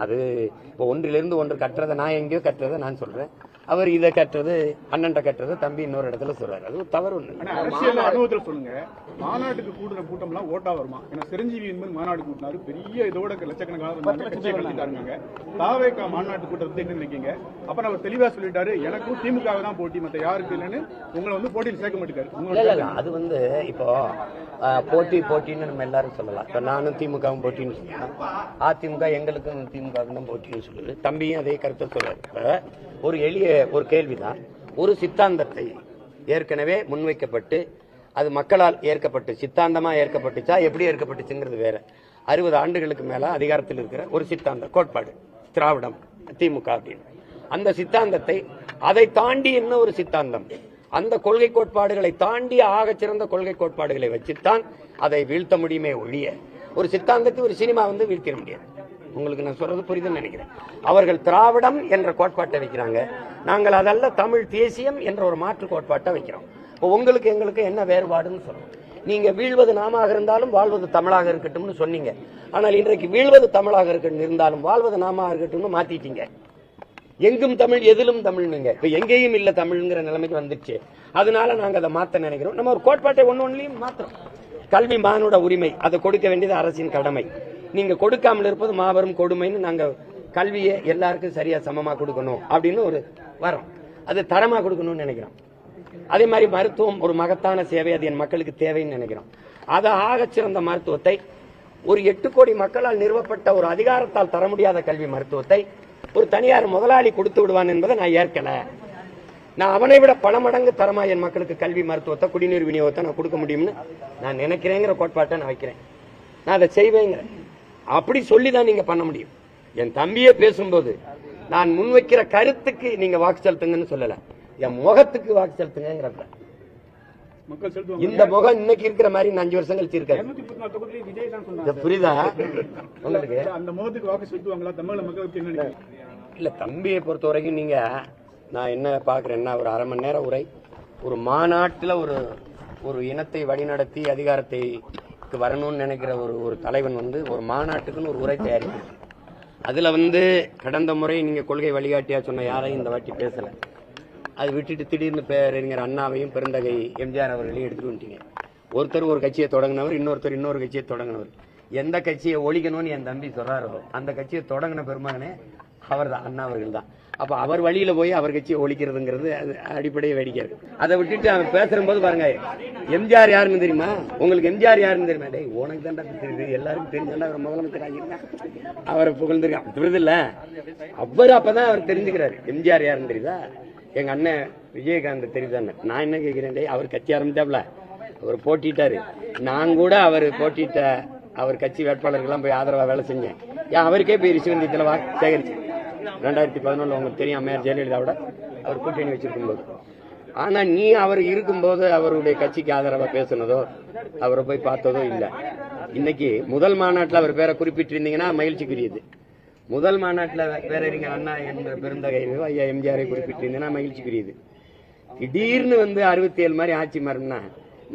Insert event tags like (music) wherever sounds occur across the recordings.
அது இப்போ ஒன்றிலிருந்து ஒன்று கட்டுறதை நான் எங்கேயோ கட்டுறதை நான் சொல்கிறேன் அவர் இதை கட்டுறது அண்ணன்ட்ட கட்டுறது தம்பி இன்னொரு இடத்துல சொல்றாரு. அது தவறு ஒண்ணு. அரசியல் அனுபவத்துல சொல்லுங்க. மாநாட்டுக்கு கூடுற கூட்டம் எல்லாம் ஓட்டா வருமா? ஏன்னா சிரஞ்சீவி என்பது மாநாடு கூட்டினாரு. பெரிய இதோட லட்சக்கணக்கான தாவேக்கா மாநாட்டு கூட்டத்தை என்ன நினைக்கீங்க அப்புறம் அவர் தெளிவா சொல்லிட்டாரு எனக்கும் திமுக தான் போட்டி. மத்த யாருக்கு இல்லைன்னு உங்களை வந்து போட்டியில் சேர்க்க மாட்டேங்காரு இல்ல உங்களோட இல்ல. அது வந்து இப்போ போட்டி போட்டின்னு நம்ம எல்லாரும் சொல்லலாம். இப்போ நானும் திமுகவும் போட்டின்னு சொல்லலாம் அதிமுக எங்களுக்கும் திமுகவுக்கும் தான் போட்டின்னு சொல்லுது. தம்பியும் அதே கருத்தை சொல்றாரு. ஒரு எளிய ஒரு கேள்விதான். ஒரு சித்தாந்தத்தை ஏற்கனவே முன்வைக்கப்பட்டு அது மக்களால் ஏற்கப்பட்டு சித்தாந்தமா ஏற்கப்பட்டுச்சா எப்படி ஏற்கப்பட்டுச்சுங்கிறது வேற. அறுபது ஆண்டுகளுக்கு மேல அதிகாரத்தில் இருக்கிற ஒரு சித்தாந்த கோட்பாடு திராவிடம் திமுக அப்படின்னு. அந்த சித்தாந்தத்தை அதை தாண்டி என்ன ஒரு சித்தாந்தம்? அந்த கொள்கை கோட்பாடுகளை தாண்டி ஆகச் சிறந்த கொள்கை கோட்பாடுகளை வச்சுத்தான் அதை வீழ்த்த முடியுமே ஒழிய ஒரு சித்தாந்தத்தை ஒரு சினிமா வந்து வீழ்த்திட முடியாது. உங்களுக்கு நான் சொல்றது புரியுதுன்னு நினைக்கிறேன். அவர்கள் திராவிடம் என்ற கோட்பாட்டை வைக்கிறாங்க. நாங்கள் அதல்ல தமிழ் தேசியம் என்ற ஒரு மாற்று கோட்பாட்டை வைக்கிறோம். இப்போ உங்களுக்கு எங்களுக்கு என்ன வேறுபாடுன்னு சொல்லுவோம் நீங்க வீழ்வது நாமாக இருந்தாலும் வாழ்வது தமிழாக இருக்கட்டும்னு சொன்னீங்க. ஆனால் இன்றைக்கு வீழ்வது தமிழாக இருக்கட்டும் இருந்தாலும் வாழ்வது நாமாக இருக்கட்டும்னு மாத்திட்டீங்க. எங்கும் தமிழ் எதிலும் தமிழ்னுங்க. இப்போ எங்கேயும் இல்லை தமிழ்ங்கிற நிலைமைக்கு வந்துச்சு அதனால நாங்கள் அதை மாற்ற நினைக்கிறோம். நம்ம ஒரு கோட்பாட்டை ஒன்று ஒன்றுலையும் மாத்திரம் கல்வி மானுட உரிமை அதை கொடுக்க வேண்டியது அரசின் கடமை. நீங்க கொடுக்காமல் இருப்பது மாபெரும் கொடுமைன்னு நாங்க கல்வியை எல்லாருக்கும் சரியா சமமா கொடுக்கணும் அப்படின்னு ஒரு வரோம். அது தரமா கொடுக்கணும்னு நினைக்கிறோம். அதே மாதிரி மருத்துவம் ஒரு மகத்தான சேவை அது என் மக்களுக்கு தேவைன்னு நினைக்கிறோம். அதை ஆக சிறந்த மருத்துவத்தை ஒரு எட்டு கோடி மக்களால் நிறுவப்பட்ட ஒரு அதிகாரத்தால் தர முடியாத கல்வி மருத்துவத்தை ஒரு தனியார் முதலாளி கொடுத்து விடுவான் என்பதை நான் ஏற்கல. நான் அவனை விட பல மடங்கு தரமா என் மக்களுக்கு கல்வி மருத்துவத்தை குடிநீர் விநியோகத்தை நான் கொடுக்க முடியும்னு நான் நினைக்கிறேங்கிற கோட்பாட்டை நான் வைக்கிறேன். நான் அதை செய்வேங்கிறேன் அப்படி சொல்லி தான் நீங்க பண்ண முடியும். என் தம்பியே பேசும்போது நான் முன்வைக்கிற கருத்துக்கு நீங்க வாக்கு செலுத்துங்கன்னு சொல்லல. என் முகத்துக்கு வாக்கு செலுத்துவாங்க. இந்த முகம் இன்னைக்கு இருக்கிற மாதிரி அஞ்சு வருஷம் கழிச்சு சொன்னாங்க. புரியுதா? உங்களுக்கு? அந்த முகத்துக்கு வாக்கு செலுத்துவாங்களா? தமிழக மக்கள் பத்தி என்ன நினைக்கிறீங்க? இல்ல தம்பியை பொறுத்த வரைக்கும் நீங்க நான் என்ன பாக்குறேன்னா ஒரு அரை மணி நேரம் உரை ஒரு மாநாட்டுல ஒரு ஒரு இனத்தை வழிநடத்தி அதிகாரத்தை வரணும்னு நினைக்கிற ஒரு ஒரு தலைவன் வந்து ஒரு மாநாட்டுக்குன்னு ஒரு உரை தயாரிக்கணும் அதில் வந்து கடந்த முறை நீங்கள் கொள்கை வழிகாட்டியா சொன்ன யாரையும் இந்த வாட்டி பேசலை. அது விட்டுட்டு திடீர்னு பேரறிஞர் அண்ணாவையும் பெருந்தகை எம்ஜிஆர் அவர்களையும் எடுத்துட்டு வந்துட்டீங்க. ஒருத்தர் ஒரு கட்சியை தொடங்கினவர் இன்னொருத்தர் இன்னொரு கட்சியை தொடங்கினவர். எந்த கட்சியை ஒழிக்கணும்னு என் தம்பி சொல்கிறாரோ அந்த கட்சியை தொடங்கின பெருமகனே அவர் தான் அண்ணா அவர்கள் தான் அப்ப அவர் வழியில போய் அவர் கட்சியை ஒழிக்கிறதுங்கிறது அது அடிப்படை வேடிக்கை இருக்கு. அதை விட்டுட்டு அவன் பேசும்போது பாருங்க எம்ஜிஆர் யாருன்னு தெரியுமா? உங்களுக்கு எம்ஜிஆர் யாருன்னு தெரியுமா? டேய் உனக்கு தான்டா தெரியுது எல்லாருக்கும் தெரிஞ்சாண்டா அவர் முதலமைச்சர் ஆகியிருக்கான் அவரை புகழ்ந்துருக்கான். புரியுதுல்ல அவர் அப்பதான் அவர் தெரிஞ்சுக்கிறாரு. எம்ஜிஆர் யாருன்னு தெரியுதா? எங்க அண்ணன் விஜயகாந்த் தெரியுதான்னு. நான் என்ன கேட்கிறேன் டேய் அவர் கட்சி ஆரம்பித்தாப்ல அவர் போட்டிட்டாரு. நான் கூட அவர் போட்டிட்ட அவர் கட்சி வேட்பாளர்கள்லாம் போய் ஆதரவா வேலை செஞ்சேன். ஏன் அவருக்கே போய் ரிஷிவந்தியத்தில் வா சேகரிச்சு ரெண்டாயிரத்தி பதினொன்றில் உங்களுக்கு தெரியும் அம்மையார் ஜெயலலிதாவோட அவர் கூட்டணி வச்சிருக்கும் போது. ஆனா நீ அவர் இருக்கும்போது அவருடைய கட்சிக்கு ஆதரவா பேசுனதோ அவரை போய் பார்த்ததோ இல்லை. இன்னைக்கு முதல் மாநாட்டில் அவர் பேரை குறிப்பிட்டிருந்தீங்கன்னா மகிழ்ச்சிக்குரியது. முதல் மாநாட்டில் பேரறிஞர் அண்ணா என்ற பெருந்தகை ஐயா எம்ஜிஆரை குறிப்பிட்டிருந்தீங்கன்னா மகிழ்ச்சிக்குரியது. திடீர்னு வந்து அறுபத்தி ஏழு மாதிரி ஆட்சி மாறினா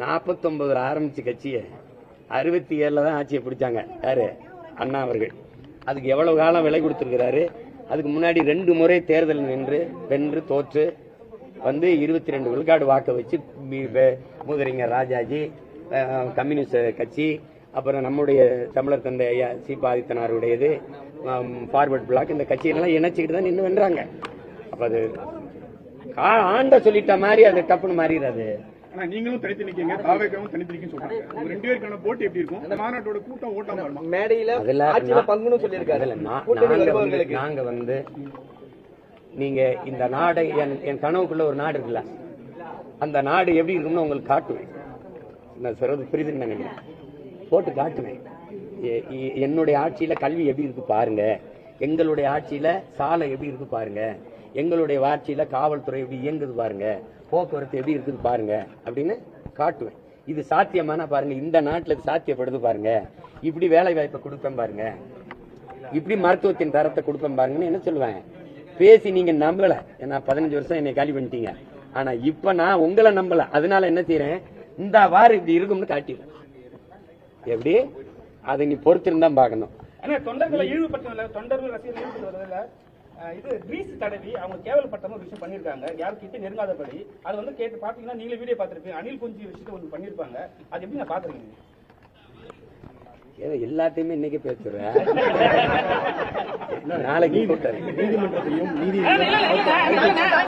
நாற்பத்தொம்பதுல ஆரம்பிச்ச கட்சியை அறுபத்தி ஏழில் தான் ஆட்சியை பிடிச்சாங்க. யாரு? அண்ணா அவர்கள். அதுக்கு எவ்வளவு காலம் விலை கொடுத்துருக்கிறாரு? அதுக்கு முன்னாடி ரெண்டு முறை தேர்தல் நின்று வென்று தோற்று வந்து இருபத்தி ரெண்டு விழுக்காடு வாக்க வச்சு மூதறிஞர் ராஜாஜி கம்யூனிஸ்ட் கட்சி அப்புறம் நம்முடைய தமிழர் தந்தை ஐயா சீபா ஆதித்தனாருடையது ஃபார்வர்ட் பிளாக் இந்த கட்சியெல்லாம் இணைச்சிக்கிட்டு தான் நின்று வென்றாங்க. அப்போ அது கா- ஆண்ட சொல்லிட்ட மாதிரி அது டப்புன்னு மாறிடுறது ஆனா நீங்களும் தனித்து நிக்கீங்க. தாவேக்காவும் தனித்து நிக்கீங்க சொல்றாங்க. ரெண்டு பேருக்கான போட்டி எப்படி இருக்கும்? இந்த மாநாட்டோட கூட்டம் ஓட்டாம மேடையில அதுல ஆட்சியில பங்குன்னு சொல்லியிருக்காரு. நாங்க வந்து நாங்க இந்த நாடை என் என் கனவுக்குள்ள ஒரு நாடு இருக்குல்ல அந்த நாடு எப்படி இருக்கும்னு உங்களுக்கு காட்டுவேன். நான் சொல்றது புரியுதுன்னு நினைக்கிறேன். போட்டு காட்டுவேன். என்னுடைய ஆட்சியில கல்வி எப்படி இருக்கு பாருங்க. எங்களுடைய ஆட்சியில சாலை எப்படி இருக்கு பாருங்க. எங்களுடைய ஆட்சியில காவல்துறை எப்படி இயங்குது பாருங்க. போக்குவரத்து எப்படி இருக்குது பாருங்க அப்படின்னு காட்டுவேன். இது சாத்தியமானா பாருங்க. இந்த நாட்டுல இது சாத்தியப்படுது பாருங்க. இப்படி வேலை வாய்ப்பை கொடுப்பேன் பாருங்க. இப்படி மருத்துவத்தின் தரத்தை கொடுப்பேன் பாருங்கன்னு என்ன சொல்லுவேன்? பேசி நீங்க நம்பல. ஏன்னா பதினஞ்சு வருஷம் என்னை காலி பண்ணிட்டீங்க. ஆனா இப்ப நான் உங்களை நம்பல. அதனால என்ன செய்யறேன் இந்த வாரம் இப்படி இருக்கும்னு காட்டிடுறேன். எப்படி? அதை நீ பொறுத்திருந்தான் பார்க்கணும். தொண்டர்களை இழிவுபடுத்தல தொண்டர்கள் இது கிரீஸ் தடவி அவங்க கேவலப்பட்ட ஒரு விஷயம் பண்ணியிருக்காங்க. யாரும் கிட்ட நெருங்காதபடி. அது வந்து கேட்டு பாத்தீங்கன்னா நீங்களே வீடியோ பார்த்திருப்பீங்க. அனில் குஞ்சு விஷயத்தை ஒன்று பண்ணியிருப்பாங்க. அது எப்படி நான் பாத்துருக்கீங்க? ஏதோ எல்லாத்தையுமே இன்னைக்கு பேசுறேன். (laughs) நாளைக்கு நீதிமன்றத்திலையும் நீதி